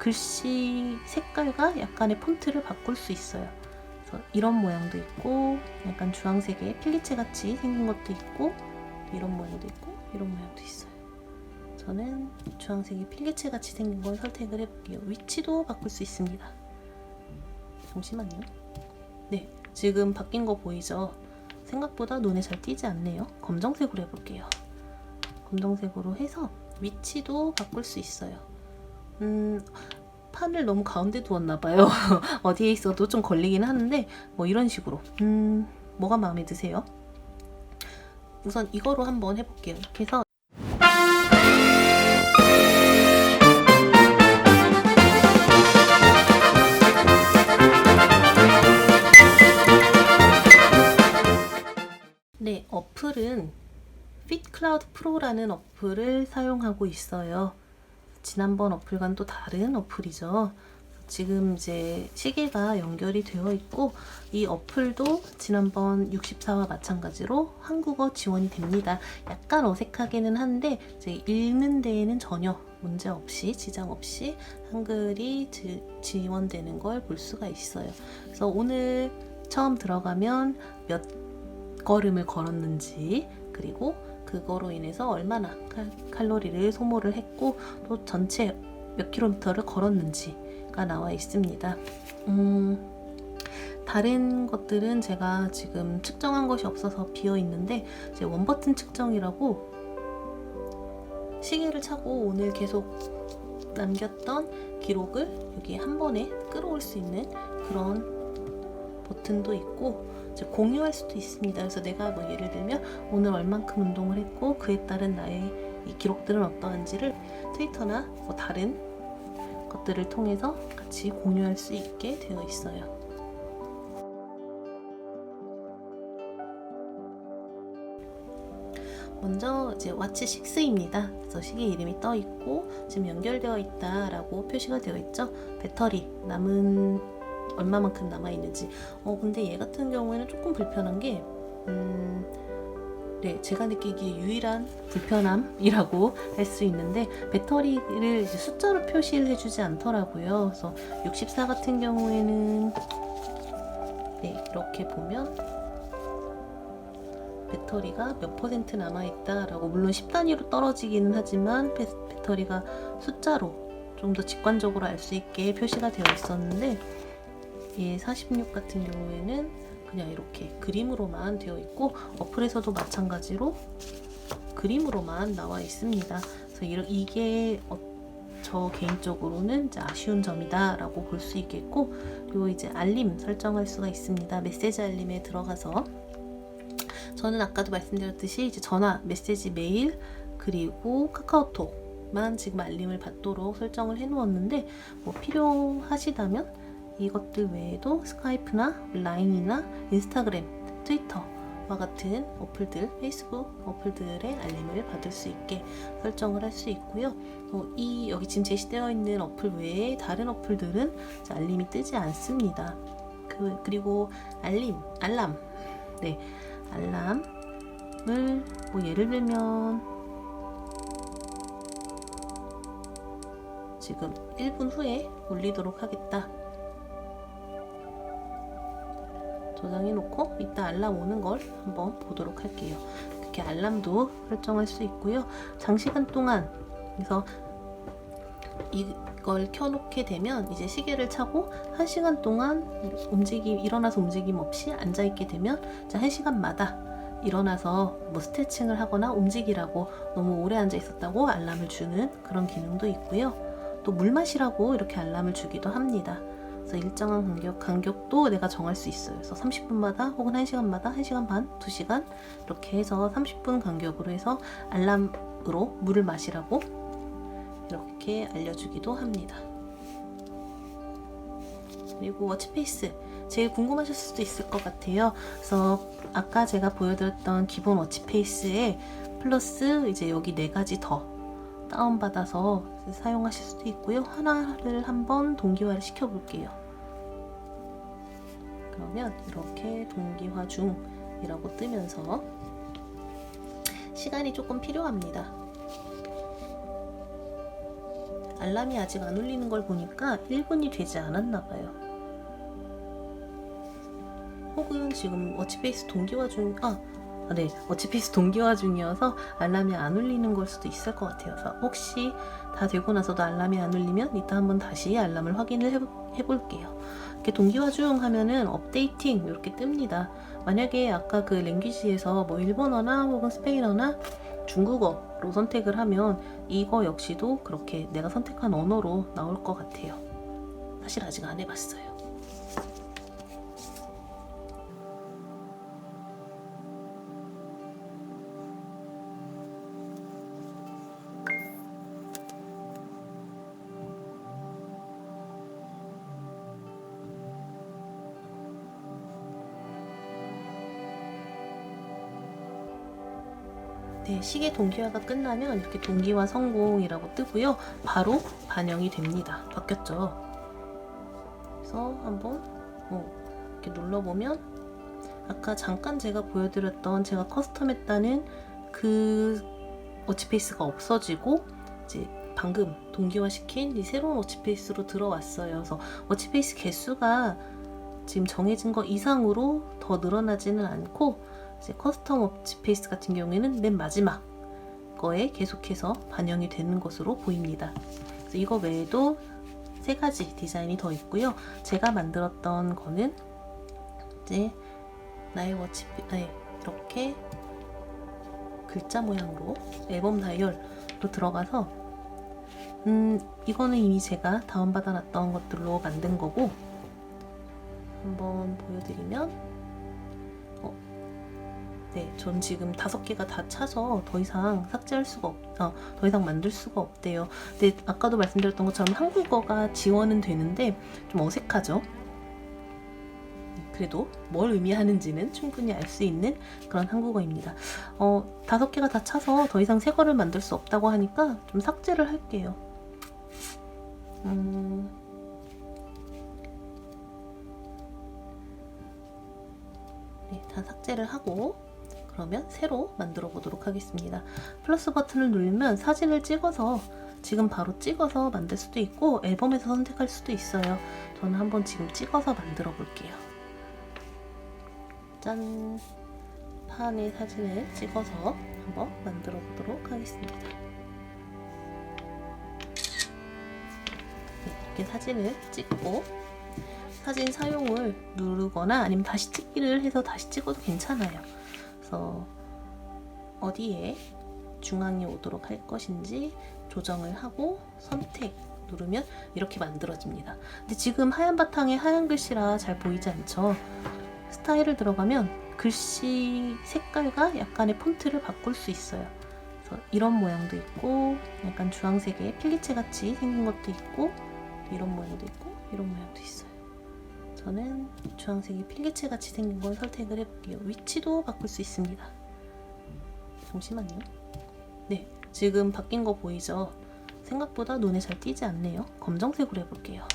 글씨 색깔과 약간의 폰트를 바꿀 수 있어요. 그래서 이런 모양도 있고 약간 주황색의 필리체 같이 생긴 것도 있고 이런 모양도 있고 이런 모양도 있어요. 저는 주황색의 필리체 같이 생긴 걸 선택을 해볼게요. 위치도 바꿀 수 있습니다. 잠시만요. 네, 지금 바뀐 거 보이죠? 생각보다 눈에 잘 띄지 않네요. 검정색으로 해볼게요. 검정색으로 해서 위치도 바꿀 수 있어요. 음, 판을 너무 가운데 두었나 봐요. 어디에 있어도 좀 걸리긴 하는데, 뭐 이런 식으로. 음, 뭐가 마음에 드세요? 우선 이거로 한번 해볼게요. 이렇게 해서 네, 어플은 핏클라우드 프로라는 어플을 사용하고 있어요. 지난번 어플과는 또 다른 어플이죠. 지금 이제 시계가 연결이 되어 있고 이 어플도 지난번 64와 마찬가지로 한국어 지원이 됩니다. 약간 어색하기는 한데 이제 읽는 데에는 전혀 문제 없이 지장 없이 한글이 지, 지원되는 걸 볼 수가 있어요. 그래서 오늘 처음 들어가면 몇 걸음을 걸었는지 그리고 그거로 인해서 얼마나 칼, 칼로리를 소모를 했고 또 전체 몇 킬로미터를 걸었는지가 나와 있습니다. 음, 다른 것들은 제가 지금 측정한 것이 없어서 비어 있는데 제 원버튼 측정이라고 시계를 차고 오늘 계속 남겼던 기록을 여기 한 번에 끌어올 수 있는 그런 버튼도 있고 공유할 수도 있습니다. 그래서 내가 뭐 예를 들면 오늘 얼만큼 운동을 했고 그에 따른 나의 이 기록들은 어떠한지를 트위터나 뭐 다른 것들을 통해서 같이 공유할 수 있게 되어 있어요. 먼저 이제 와치 6입니다. 그래서 시계 이름이 떠 있고 지금 연결되어 있다라고 표시가 되어 있죠. 배터리 남은 얼마만큼 남아 있는지. 어 근데 얘 같은 경우에는 조금 불편한 게 음. 네, 제가 느끼기에 유일한 불편함이라고 할 수 있는데 배터리를 숫자로 표시를 해주지 않더라고요. 그래서 64 같은 경우에는 네, 이렇게 보면 배터리가 몇 퍼센트 남아 있다라고 물론 10단위로 떨어지기는 하지만 배, 배터리가 숫자로 좀 더 직관적으로 알 수 있게 표시가 되어 있었는데 얘 46 같은 경우에는 그냥 이렇게 그림으로만 되어 있고 어플에서도 마찬가지로 그림으로만 나와 있습니다. 그래서 이러- 이게 어, 저 개인적으로는 아쉬운 점이다라고 볼 수 있겠고 그리고 이제 알림 설정할 수가 있습니다. 메시지 알림에 들어가서 저는 아까도 말씀드렸듯이 이제 전화, 메시지, 메일 그리고 카카오톡만 지금 알림을 받도록 설정을 해 놓았는데 뭐 필요하시다면 이것들 외에도 스카이프나 라인이나 인스타그램, 트위터와 같은 어플들, 페이스북 어플들의 알림을 받을 수 있게 설정을 할 수 있고요. 어, 이 여기 지금 제시되어 있는 어플 외에 다른 어플들은 알림이 뜨지 않습니다. 그, 그리고 알림, 알람, 네, 알람을 뭐 예를 들면 지금 1분 후에 울리도록 하겠다. 저장해 놓고 이따 알람 오는 걸 한번 보도록 할게요. 그렇게 알람도 설정할 수 있고요. 장시간 동안 그래서 이걸 켜놓게 되면 이제 시계를 차고 한 시간 동안 움직임 일어나서 움직임 없이 앉아 있게 되면 이제 한 시간마다 일어나서 뭐 스트레칭을 하거나 움직이라고 너무 오래 앉아 있었다고 알람을 주는 그런 기능도 있고요. 또 물 마시라고 이렇게 알람을 주기도 합니다. 그래서 일정한 간격, 간격도 내가 정할 수 있어요. 그래서 30분마다 혹은 1시간마다 1시간 반, 2시간 이렇게 해서 30분 간격으로 해서 알람으로 물을 마시라고 이렇게 알려주기도 합니다. 그리고 워치페이스 제일 궁금하실 수도 있을 것 같아요. 그래서 아까 제가 보여드렸던 기본 워치페이스에 플러스 이제 여기 네 가지 더 다운받아서 사용하실 수도 있고요. 하나를 한번 동기화를 시켜볼게요. 그러면 이렇게 동기화 중이라고 뜨면서 시간이 조금 필요합니다. 알람이 아직 안 울리는 걸 보니까 1분이 되지 않았나 봐요. 혹은 지금 워치페이스 동기화 중, 아, 아, 네, 워치페이스 동기화 중이어서 알람이 안 울리는 걸 수도 있을 것 같아서 혹시 다 되고 나서도 알람이 안 울리면 이따 한번 다시 알람을 확인을 해볼, 해볼게요. 이렇게 동기화 중 하면은 업데이팅 이렇게 뜹니다. 만약에 아까 그 랭귀지에서 뭐 일본어나 혹은 스페인어나 중국어로 선택을 하면 이거 역시도 그렇게 내가 선택한 언어로 나올 것 같아요. 사실 아직 안 해봤어요. 네, 시계 동기화가 끝나면 이렇게 동기화 성공이라고 뜨고요. 바로 반영이 됩니다. 바뀌었죠? 그래서 한번 어, 이렇게 눌러보면 아까 잠깐 제가 보여드렸던 제가 커스텀했다는 그 워치페이스가 없어지고 이제 방금 동기화시킨 이 새로운 워치페이스로 들어왔어요. 그래서 워치페이스 개수가 지금 정해진 거 이상으로 더 늘어나지는 않고 이제 커스텀 워치페이스 같은 경우에는 맨 마지막 거에 계속해서 반영이 되는 것으로 보입니다. 이거 외에도 세 가지 디자인이 더 있고요. 제가 만들었던 거는 이제 나의 워치 네, 이렇게 글자 모양으로 앨범 다이얼로 들어가서 음 이거는 이미 제가 다운받아 놨던 것들로 만든 거고 한번 보여드리면 어, 네, 전 지금 다섯 개가 다 차서 더 이상 삭제할 수가 없, 어, 더 이상 만들 수가 없대요. 근데 아까도 말씀드렸던 것처럼 한국어가 지원은 되는데 좀 어색하죠. 그래도 뭘 의미하는지는 충분히 알 수 있는 그런 한국어입니다. 어, 다섯 개가 다 차서 더 이상 새 거를 만들 수 없다고 하니까 좀 삭제를 할게요. 음, 네, 다 삭제를 하고 그러면 새로 만들어 보도록 하겠습니다. 플러스 버튼을 누르면 사진을 찍어서 지금 바로 찍어서 만들 수도 있고 앨범에서 선택할 수도 있어요. 저는 한번 지금 찍어서 만들어 볼게요. 짠! 판의 사진을 찍어서 한번 만들어 보도록 하겠습니다. 네, 이렇게 사진을 찍고 사진 사용을 누르거나 아니면 다시 찍기를 해서 다시 찍어도 괜찮아요. 그래서 어디에 중앙이 오도록 할 것인지 조정을 하고 선택 누르면 이렇게 만들어집니다. 근데 지금 하얀 바탕에 하얀 글씨라 잘 보이지 않죠? 스타일을 들어가면 글씨 색깔과 약간의 폰트를 바꿀 수 있어요. 그래서 이런 모양도 있고 약간 주황색의 필기체 같이 생긴 것도 있고 이런 모양도 있고 이런 모양도 있어요. 저는 주황색이 필기체 같이 생긴 걸 선택을 해볼게요. 위치도 바꿀 수 있습니다. 잠시만요. 네, 지금 바뀐 거 보이죠? 생각보다 눈에 잘 띄지 않네요. 검정색으로 해볼게요.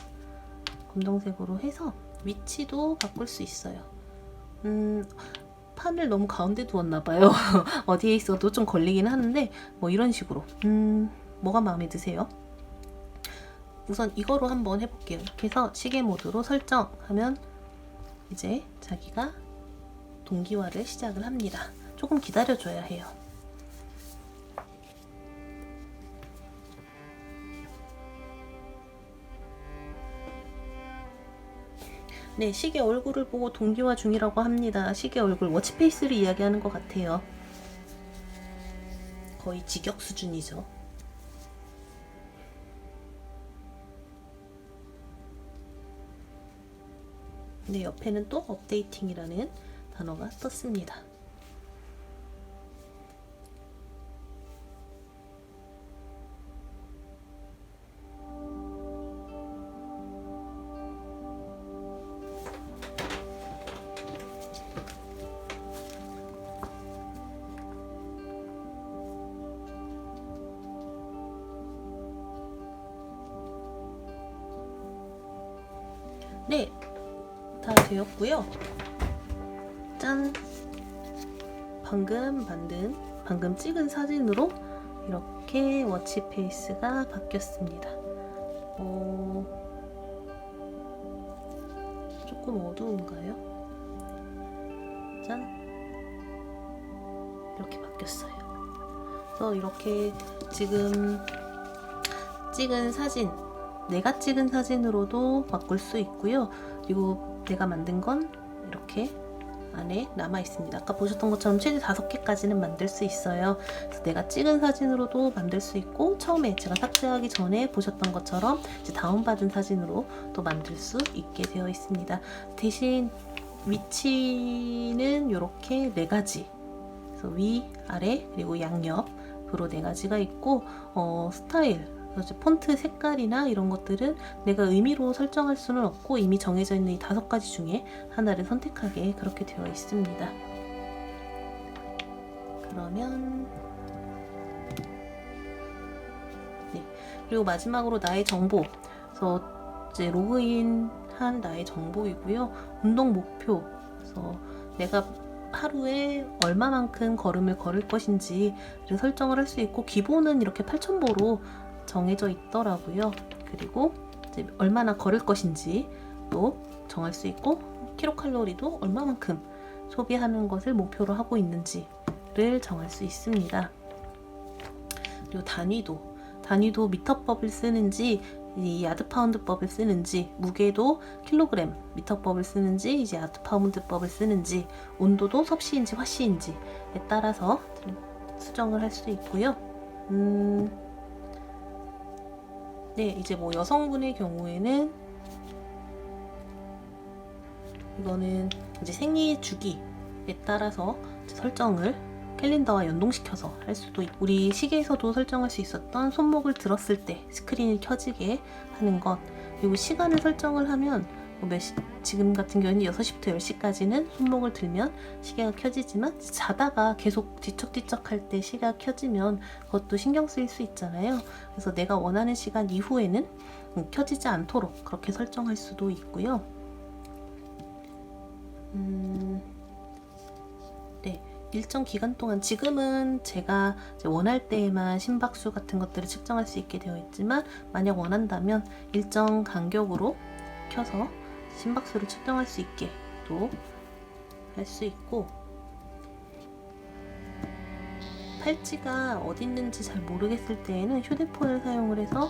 검정색으로 해서 위치도 바꿀 수 있어요. 음, 판을 너무 가운데 두었나 봐요. 어디에 있어도 좀 걸리긴 하는데 뭐 이런 식으로. 음, 뭐가 마음에 드세요? 우선 이거로 한번 해볼게요. 이렇게 해서 시계 모드로 설정하면 이제 자기가 동기화를 시작을 합니다. 조금 기다려줘야 해요. 네, 시계 얼굴을 보고 동기화 중이라고 합니다. 시계 얼굴 워치페이스를 이야기하는 것 같아요. 거의 직역 수준이죠. 근데 옆에는 또 업데이팅이라는 단어가 떴습니다. 네, 다 되었고요. 짠! 방금 만든, 방금 찍은 사진으로 이렇게 워치 페이스가 바뀌었습니다. 어, 조금 어두운가요? 짠 이렇게 바뀌었어요. 그래서 이렇게 지금 찍은 사진 내가 찍은 사진으로도 바꿀 수 있고요. 그리고 내가 만든 건 이렇게 안에 남아 있습니다. 아까 보셨던 것처럼 최대 5개까지는 만들 수 있어요. 그래서 내가 찍은 사진으로도 만들 수 있고 처음에 제가 삭제하기 전에 보셨던 것처럼 이제 다운받은 사진으로 또 만들 수 있게 되어 있습니다. 대신 위치는 이렇게 네 가지. 위, 아래, 그리고 양옆으로 네 가지가 있고 어, 스타일 그래서 폰트 색깔이나 이런 것들은 내가 의미로 설정할 수는 없고 이미 정해져 있는 이 다섯 가지 중에 하나를 선택하게 그렇게 되어 있습니다. 그러면 네. 그리고 마지막으로 나의 정보. 그래서 이제 로그인 한 나의 정보이고요. 운동 목표. 그래서 내가 하루에 얼마만큼 걸음을 걸을 것인지를 설정을 할 수 있고 기본은 이렇게 8,000보로 정해져 있더라고요. 그리고 이제 얼마나 걸을 것인지도 정할 수 있고 킬로칼로리도 얼마만큼 소비하는 것을 목표로 하고 있는지를 정할 수 있습니다. 그리고 단위도 단위도 미터법을 쓰는지 이 야드 파운드법을 쓰는지 무게도 킬로그램 미터법을 쓰는지 이제 야드 파운드법을 쓰는지 온도도 섭씨인지 화씨인지에 따라서 수정을 할 수 있고요. 음, 네, 이제 뭐 여성분의 경우에는 이거는 이제 생리 주기에 따라서 설정을 캘린더와 연동시켜서 할 수도 있고 우리 시계에서도 설정할 수 있었던 손목을 들었을 때 스크린이 켜지게 하는 것 그리고 시간을 설정을 하면 뭐 몇 시, 지금 같은 경우는 6시부터 10시까지는 손목을 들면 시계가 켜지지만 자다가 계속 뒤척뒤척 할 때 시계가 켜지면 그것도 신경 쓰일 수 있잖아요. 그래서 내가 원하는 시간 이후에는 음, 켜지지 않도록 그렇게 설정할 수도 있고요. 음, 네. 일정 기간 동안 지금은 제가 원할 때에만 심박수 같은 것들을 측정할 수 있게 되어 있지만 만약 원한다면 일정 간격으로 켜서 심박수를 측정할 수 있게 또 할 수 있고 팔찌가 어디 있는지 잘 모르겠을 때에는 휴대폰을 사용을 해서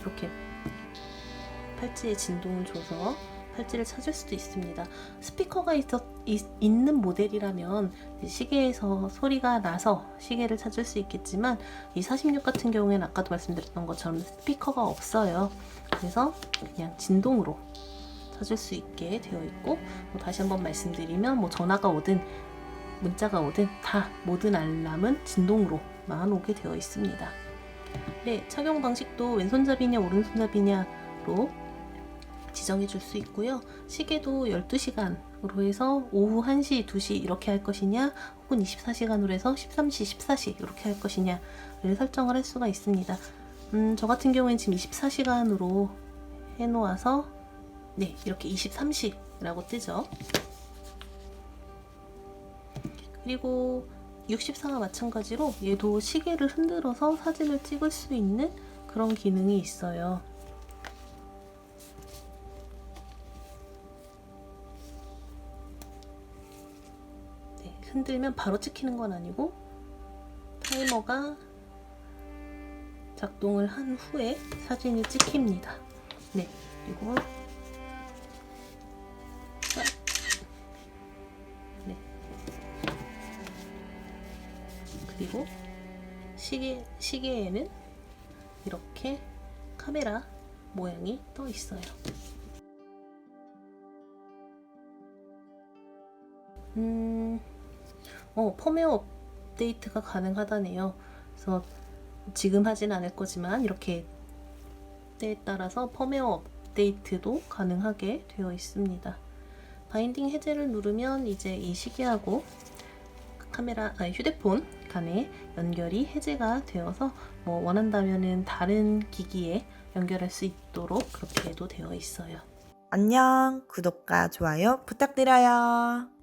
이렇게 팔찌에 진동을 줘서 팔찌를 찾을 수도 있습니다. 스피커가 있었, 있, 있는 모델이라면 시계에서 소리가 나서 시계를 찾을 수 있겠지만 이 46 같은 경우에는 아까도 말씀드렸던 것처럼 스피커가 없어요. 그래서 그냥 진동으로 찾을 수 있게 되어 있고 뭐 다시 한번 말씀드리면 뭐 전화가 오든 문자가 오든 다 모든 알람은 진동으로만 오게 되어 있습니다. 네, 착용 방식도 왼손잡이냐 오른손잡이냐로 지정해 줄 수 있고요. 시계도 12시간으로 해서 오후 1시, 2시 이렇게 할 것이냐 혹은 24시간으로 해서 13시, 14시 이렇게 할 것이냐를 설정을 할 수가 있습니다. 음, 저 같은 경우에는 지금 24시간으로 해놓아서 네, 이렇게 23시라고 뜨죠. 그리고 64와 마찬가지로 얘도 시계를 흔들어서 사진을 찍을 수 있는 그런 기능이 있어요. 네, 흔들면 바로 찍히는 건 아니고 타이머가 작동을 한 후에 사진이 찍힙니다. 네, 그리고 시계에는 이렇게 카메라 모양이 떠 있어요. 음, 어, 펌웨어 업데이트가 가능하다네요. 그래서 지금 하진 않을 거지만 이렇게 때에 따라서 펌웨어 업데이트도 가능하게 되어 있습니다. 바인딩 해제를 누르면 이제 이 시계하고 카메라, 아니 휴대폰 간에 연결이 해제가 되어서 뭐 원한다면은 다른 기기에 연결할 수 있도록 그렇게도 되어 있어요. 안녕. 구독과 좋아요 부탁드려요.